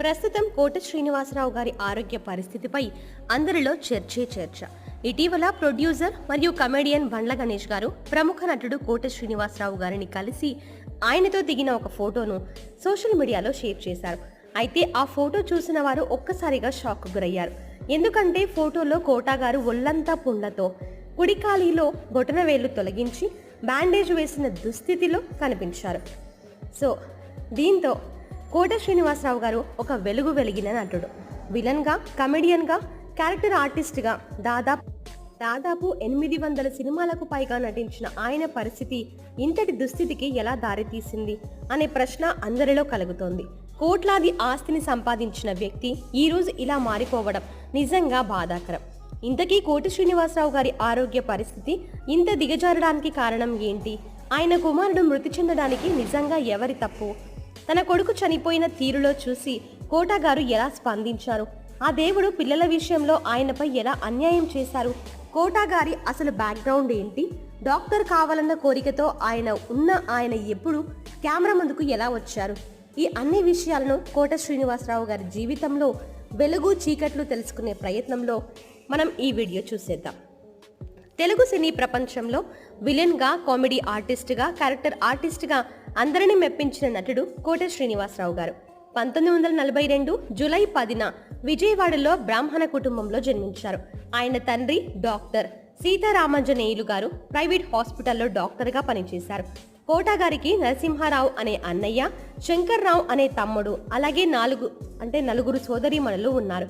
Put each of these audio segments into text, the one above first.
ప్రస్తుతం కోట శ్రీనివాసరావు గారి ఆరోగ్య పరిస్థితిపై అందరిలో చర్చే చర్చ. ఇటీవల ప్రొడ్యూసర్ మరియు కమెడియన్ బండ్ల గణేష్ గారు ప్రముఖ నటుడు కోట శ్రీనివాసరావు గారిని కలిసి ఆయనతో దిగిన ఒక ఫోటోను సోషల్ మీడియాలో షేర్ చేశారు. అయితే ఆ ఫోటో చూసిన వారు ఒక్కసారిగా షాక్ గురయ్యారు. ఎందుకంటే ఫోటోలో కోటా గారు ఒళ్ళంతా పుండ్లతో కుడికాలిలో బొటన వేళ్ళు తొలగించి బ్యాండేజ్ వేసిన దుస్థితిలో కనిపించారు. సో దీంతో కోట శ్రీనివాసరావు గారు ఒక వెలుగు వెలిగిన నటుడు విలన్గా కమెడియన్గా క్యారెక్టర్ ఆర్టిస్ట్గా దాదాపు దాదాపు ఎనిమిది వందల సినిమాలకు పైగా నటించిన ఆయన పరిస్థితి ఇంతటి దుస్థితికి ఎలా దారితీసింది అనే ప్రశ్న అందరిలో కలుగుతోంది. కోట్లాది ఆస్తిని సంపాదించిన వ్యక్తి ఈ రోజు ఇలా మారిపోవడం నిజంగా బాధాకరం. ఇంతకీ కోటి శ్రీనివాసరావు గారి ఆరోగ్య పరిస్థితి ఇంత దిగజారడానికి కారణం ఏంటి? ఆయన కుమారుడు మృతి చెందడానికి నిజంగా ఎవరి తప్పు? తన కొడుకు చనిపోయిన తీరులో చూసి కోటాగారు ఎలా స్పందించారు? ఆ దేవుడు పిల్లల విషయంలో ఆయనపై ఎలా అన్యాయం చేశారు? కోటాగారి అసలు బ్యాక్గ్రౌండ్ ఏంటి? డాక్టర్ కావాలన్న కోరికతో ఆయన ఉన్న ఆయన ఎప్పుడు కెమెరా ముందుకు ఎలా వచ్చారు? ఈ అన్ని విషయాలను కోట శ్రీనివాసరావు గారి జీవితంలో వెలుగు చీకట్లు తెలుసుకునే ప్రయత్నంలో మనం ఈ వీడియో చూసేద్దాం. తెలుగు సినీ ప్రపంచంలో విలన్గా కామెడీ ఆర్టిస్ట్గా క్యారెక్టర్ ఆర్టిస్ట్గా అందరినీ మెప్పించిన నటుడు కోట శ్రీనివాసరావు గారు. పంతొమ్మిది వందల నలభై రెండు జూలై పదిన విజయవాడలో బ్రాహ్మణ కుటుంబంలో జన్మించారు. ఆయన తండ్రి డాక్టర్ సీతారామాంజనేయులు గారు ప్రైవేట్ హాస్పిటల్లో డాక్టర్గా పనిచేశారు. కోట గారికి నరసింహారావు అనే అన్నయ్య శంకర్రావు అనే తమ్ముడు అలాగే నాలుగు అంటే నలుగురు సోదరీమణులు ఉన్నారు.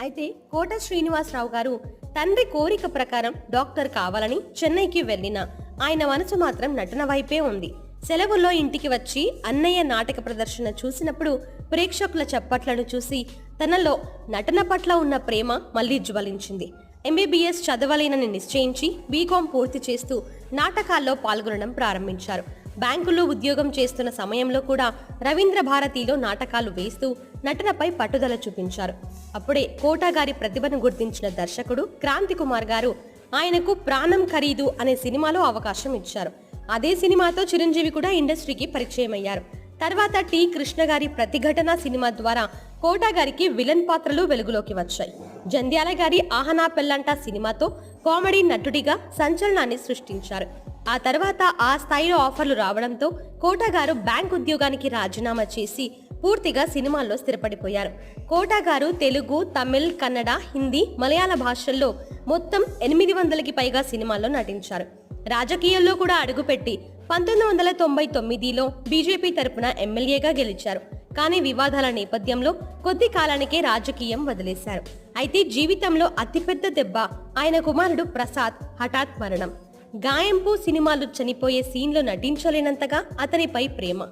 అయితే కోట శ్రీనివాసరావు గారు తండ్రి కోరిక ప్రకారం డాక్టర్ కావాలని చెన్నైకి వెళ్ళిన ఆయన మనసు మాత్రం నటన వైపే ఉంది. సెలవుల్లో ఇంటికి వచ్చి అన్నయ్య నాటక ప్రదర్శన చూసినప్పుడు ప్రేక్షకుల చప్పట్లను చూసి తనలో నటన పట్ల ఉన్న ప్రేమ మళ్ళీ జ్వలించింది. ఎంబీబీఎస్ చదవలేనని నిశ్చయించి బీకాం పూర్తి చేస్తూ నాటకాల్లో పాల్గొనడం ప్రారంభించారు. బ్యాంకులో ఉద్యోగం చేస్తున్న సమయంలో కూడా రవీంద్ర భారతిలో నాటకాలు వేస్తూ నటనపై పట్టుదల చూపించారు. అప్పుడే కోటాగారి ప్రతిభను గుర్తించిన దర్శకుడు క్రాంతి కుమార్ గారు ఆయనకు ప్రాణం ఖరీదు అనే సినిమాలో అవకాశం ఇచ్చారు. అదే సినిమాతో చిరంజీవి కూడా ఇండస్ట్రీకి పరిచయం అయ్యారు తర్వాత టి కృష్ణ గారి ప్రతిఘటన సినిమా ద్వారా కోటా గారికి విలన్ పాత్రలు వెలుగులోకి వచ్చాయి. జంధ్యాల గారి ఆహనా పెల్లంట సినిమాతో కామెడీ నటుడిగా సంచలనాన్ని సృష్టించారు. ఆ తర్వాత ఆ స్థాయిలో ఆఫర్లు రావడంతో కోటా గారు బ్యాంక్ ఉద్యోగానికి రాజీనామా చేసి పూర్తిగా సినిమాల్లో స్థిరపడిపోయారు. కోటా గారు తెలుగు తమిళ్ కన్నడ హిందీ మలయాళ భాషల్లో మొత్తం ఎనిమిది వందలకి పైగా సినిమాల్లో నటించారు. రాజకీయాల్లో కూడా అడుగుపెట్టి పంతొమ్మిది వందల తొంభై తొమ్మిదిలో బీజేపీ తరపున ఎమ్మెల్యేగా గెలిచారు. కానీ వివాదాల నేపథ్యంలో కొద్ది కాలానికే రాజకీయం వదిలేశారు. అయితే జీవితంలో అతిపెద్ద దెబ్బ ఆయన కుమారుడు ప్రసాద్ హఠాత్ మరణం. గాయంపు సినిమాలు చనిపోయే సీన్లో నటించలేనంతగా అతనిపై ప్రేమ.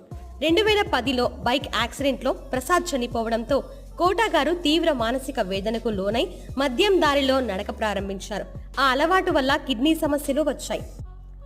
రెండు వేల పదిలో బైక్ యాక్సిడెంట్లో ప్రసాద్ చనిపోవడంతో కోటా గారు తీవ్ర మానసిక వేదనకు లోనై మద్యం దారిలో నడక ప్రారంభించారు. ఆ అలవాటు వల్ల కిడ్నీ సమస్యలు వచ్చాయి.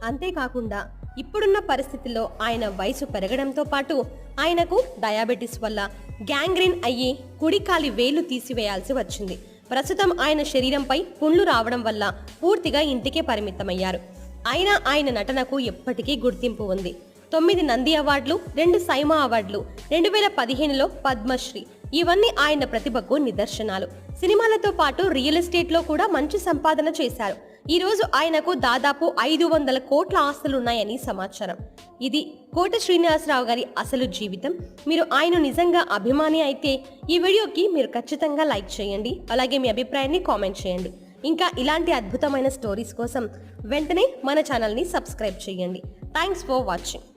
అంతేకాకుండా ఇప్పుడున్న పరిస్థితుల్లో ఆయన వయసు పెరగడంతో పాటు ఆయనకు డయాబెటిస్ వల్ల గ్యాంగ్రీన్ అయ్యి కుడికాలి వేలు తీసివేయాల్సి వచ్చింది. ప్రస్తుతం ఆయన శరీరంపై పుండ్లు రావడం వల్ల పూర్తిగా ఇంటికే పరిమితమయ్యారు. అయినా ఆయన నటనకు ఎప్పటికీ గుర్తింపు ఉంది. తొమ్మిది నంది అవార్డులు రెండు సైమా అవార్డులు రెండు వేల పదిహేనులో పద్మశ్రీ ఇవన్నీ ఆయన ప్రతిభకు నిదర్శనాలు. సినిమాలతో పాటు రియల్ ఎస్టేట్లో కూడా మంచి సంపాదన చేశారు. ఈ రోజు ఆయనకు దాదాపు ఐదు వందల కోట్ల ఆస్తులున్నాయని సమాచారం. ఇది కోట శ్రీనివాసరావు గారి అసలు జీవితం. మీరు ఆయన నిజంగా అభిమాని అయితే ఈ వీడియోకి మీరు ఖచ్చితంగా లైక్ చేయండి. అలాగే మీ అభిప్రాయాన్ని కామెంట్ చేయండి. ఇంకా ఇలాంటి అద్భుతమైన స్టోరీస్ కోసం వెంటనే మన ఛానల్ని సబ్స్క్రైబ్ చేయండి. Thanks for watching.